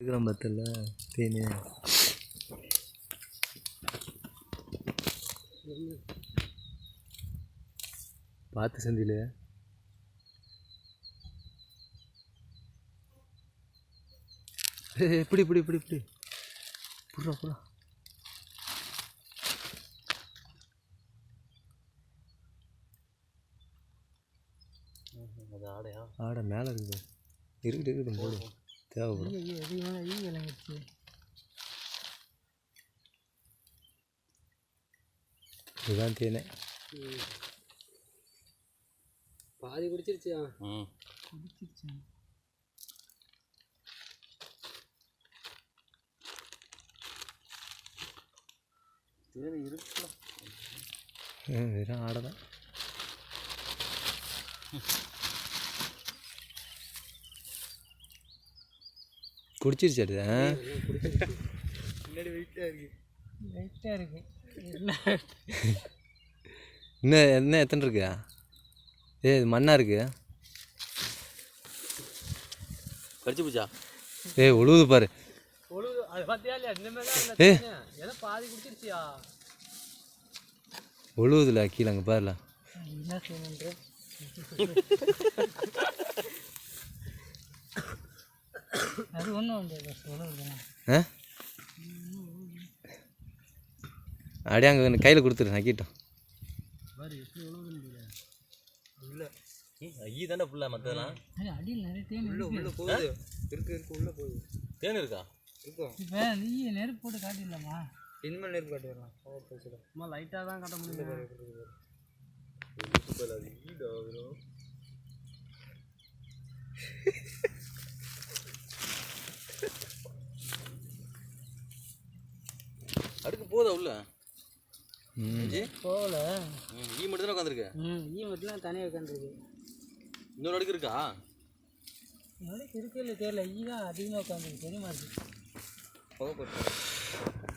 இருக்கிறான் பத்தல தேனி. பார்த்து சந்தியில். இப்படி இப்படி இப்படி இப்படி. புறா புறா ஆடையா? ஆட மேலே இருக்குது. இருக்குது இருக்குது போடு. தேவைப்படும். ஈ விளங்கிடுச்சு இதுதான் தேனே. பாதி குடிச்சிருச்சு? ம். குடிச்சிருச்சு? தேவை இருக்குல்ல ம், வெறும் ஆடை தான். குடிச்சிருச்சு அது. இன்னும் என்ன எத்தனை இருக்கா? ஏ இது மண்ணா இருக்கு. கடிச்சு போச்சா? ஏய் உழுவுது பாரு. ஒழுகு அது பார்த்தியா இல்லையா இந்த மாதிரி தான் ஏ. இல்லை ஏதோ பாதி குடிச்சிருச்சியா உழுவுதுல கீழே அங்கே பாருல என்ன செய்யணுன்ற அது ஒன்றும் வந்து சொல்லுங்க ஆ? அப்படியே அங்கே கையில் கொடுத்துரு நக்கிட்டோம் ஐயி தானே ஃபுல்லாக மற்றதெல்லாம் அடியில் நிறைய தேன் உள்ள உள்ள போகுது. இருக்கு இருக்கு உள்ளே போகுது. தேன் இருக்கா? இப்போ நீ நெருப்பு போட்டு காட்டிடலாமா? இனிமேல் நெருப்பு காட்டிடலாம் சும்மா லைட்டாக தான் காட்ட முடியும். அடுக்கு போதா உள்ள? ம். போகல. ஈ மட்டும் தானே உட்காந்துருக்கு ம் ஈ மட்டும் தனியாக உட்காந்துருக்கு இன்னொரு அடுக்கு இருக்கா? நாளைக்கு இருக்கு இல்லை தெரியல. ஈ தான் அதிகமாக உட்காந்துருக்கு தெரியுமா இருக்கு போகப்பட்டு